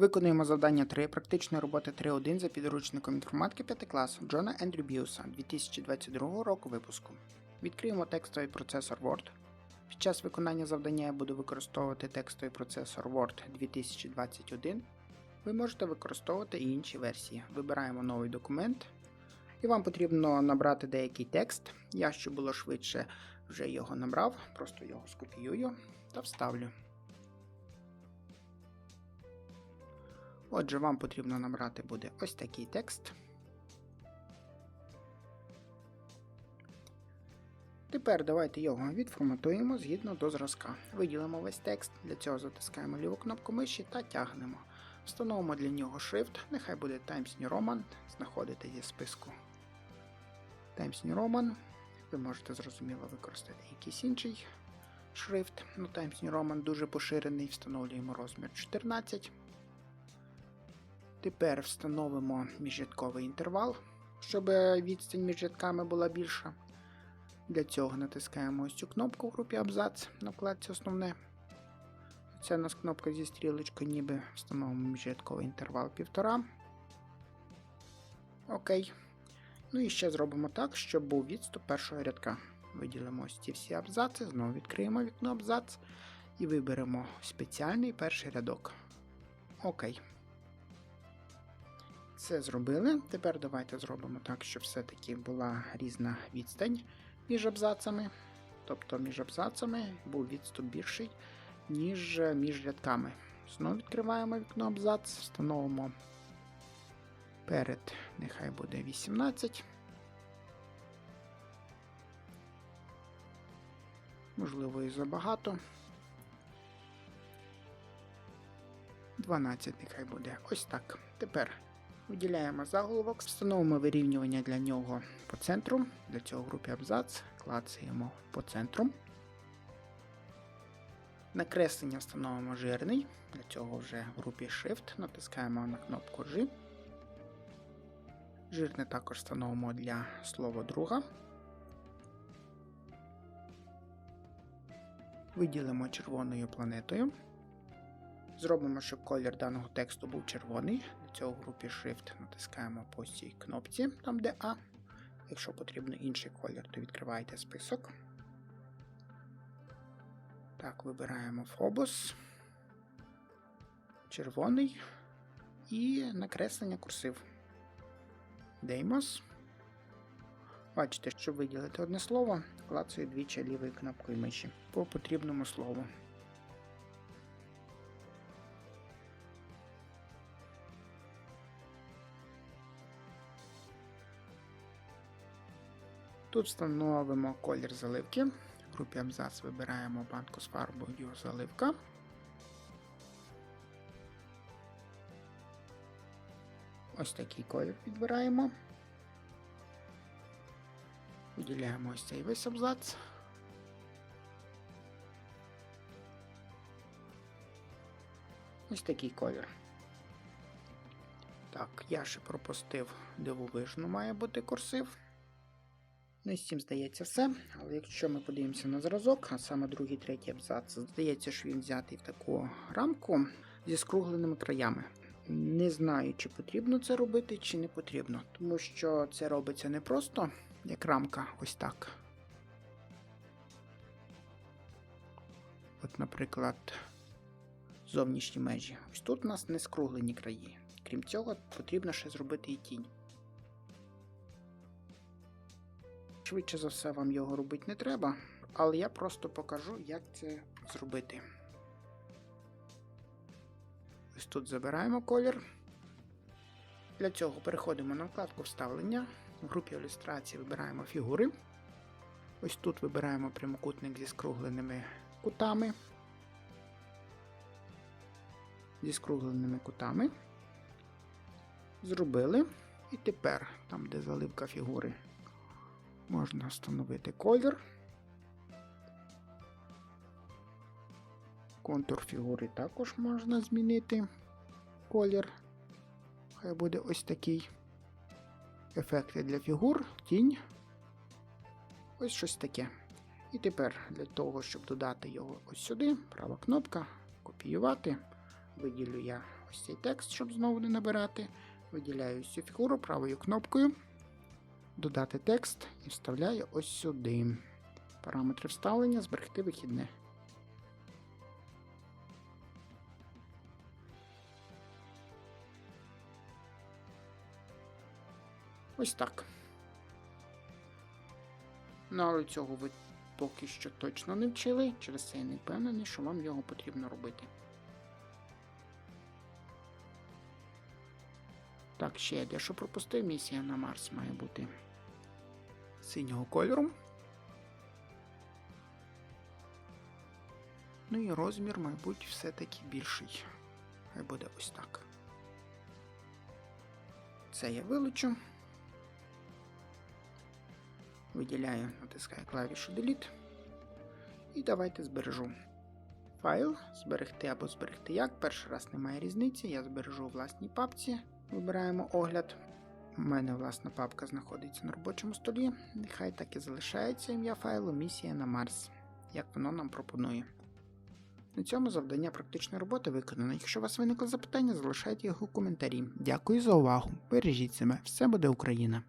Виконуємо завдання 3 практичної роботи 3.1 за підручником інформатики 5 класу Джона Ендрю Біуса 2022 року випуску. Відкриємо текстовий процесор Word. Під час виконання завдання я буду використовувати текстовий процесор Word 2021. Ви можете використовувати і інші версії. Вибираємо новий документ. І вам потрібно набрати деякий текст. Я, щоб було швидше, вже його набрав, просто його скопіюю та вставлю. Отже, вам потрібно набрати буде ось такий текст. Тепер давайте його відформатуємо згідно до зразка. Виділимо весь текст, для цього затискаємо ліву кнопку миші та тягнемо. Встановимо для нього шрифт, нехай буде Times New Roman, знаходите зі списку Times New Roman. Ви можете зрозуміло використати якийсь інший шрифт. Ну, Times New Roman дуже поширений, встановлюємо розмір 14. Тепер встановимо міжрядковий інтервал, щоб відстань між рядками була більша. Для цього натискаємо ось цю кнопку в групі Абзац на вкладці Основне. Це у нас кнопка зі стрілочкою, ніби встановимо міжрядковий інтервал 1,5. Окей. Ну і ще зробимо так, щоб був відступ першого рядка. Виділимо ось ці всі абзаци, знову відкриємо вікно абзац і виберемо спеціальний перший рядок. Окей. Це зробили. Тепер давайте зробимо так, щоб все-таки була різна відстань між абзацами. Тобто між абзацами був відступ більший, ніж між рядками. Знову відкриваємо вікно абзац, встановимо перед, нехай буде 18. Можливо, і забагато. 12 нехай буде. Ось так. Тепер виділяємо заголовок, встановимо вирівнювання для нього по центру. Для цього в групі абзац клацаємо по центру. Накреслення встановимо жирний. Для цього вже в групі Shift натискаємо на кнопку G. Жирне також встановимо для слова друга. Виділимо червоною планетою. Зробимо, щоб колір даного тексту був червоний. Цього групі Shift натискаємо по цій кнопці, там де А. Якщо потрібно інший колір, то відкривайте список. Так, вибираємо Phobos, червоний і накреслення курсив. Деймос. Бачите, щоб виділити одне слово, клацаю двічі лівою кнопкою миші по потрібному слову. Тут встановимо колір заливки. В групі абзац вибираємо банку з фарбою заливка. Ось такий колір підбираємо. Виділяємо ось цей весь абзац. Ось такий колір. Так, я ще пропустив дивовижно має бути курсив. Ну і з цим здається все. Але якщо ми подивимося на зразок, а саме другий, третій абзац, здається, що він взятий в таку рамку зі скругленими краями. Не знаю, чи потрібно це робити, чи не потрібно, тому що це робиться не просто як рамка, ось так. От, наприклад, зовнішні межі. Ось тут у нас не скруглені краї. Крім цього, потрібно ще зробити і тінь. Швидше за все, вам його робити не треба, але я просто покажу, як це зробити. Ось тут забираємо колір. Для цього переходимо на вкладку вставлення. В групі ілюстрації вибираємо фігури. Ось тут вибираємо прямокутник зі скругленими кутами. Зі скругленими кутами. Зробили. І тепер, там, де заливка фігури, можна встановити колір. Контур фігури також можна змінити колір. Хай буде ось такий. Ефекти для фігур, тінь. Ось щось таке. І тепер для того, щоб додати його ось сюди, права кнопка, копіювати. Виділю я ось цей текст, щоб знову не набирати. Виділяю цю фігуру правою кнопкою. Додати текст і вставляю ось сюди. Параметри вставлення, зберегти вихідне. Ось так. Ну, але цього ви поки що точно не вчили, через це я не впевнений, що вам його потрібно робити. Так, ще я дещо пропустив, місія на Марс має бути синього кольору. Ну і розмір, мабуть, все-таки більший. Хай буде ось так. Це я вилучу. Виділяю, натискаю клавішу Delete. І давайте збережу. Файл, зберегти або зберегти як. Перший раз немає різниці. Я збережу у власній папці. Вибираємо огляд. У мене власна папка знаходиться на робочому столі. Нехай так і залишається ім'я файлу Місія на Марс, як воно нам пропонує. На цьому завдання практичної роботи виконано. Якщо у вас виникли запитання, залишайте їх у коментарі. Дякую за увагу. Бережіть себе, все буде Україна!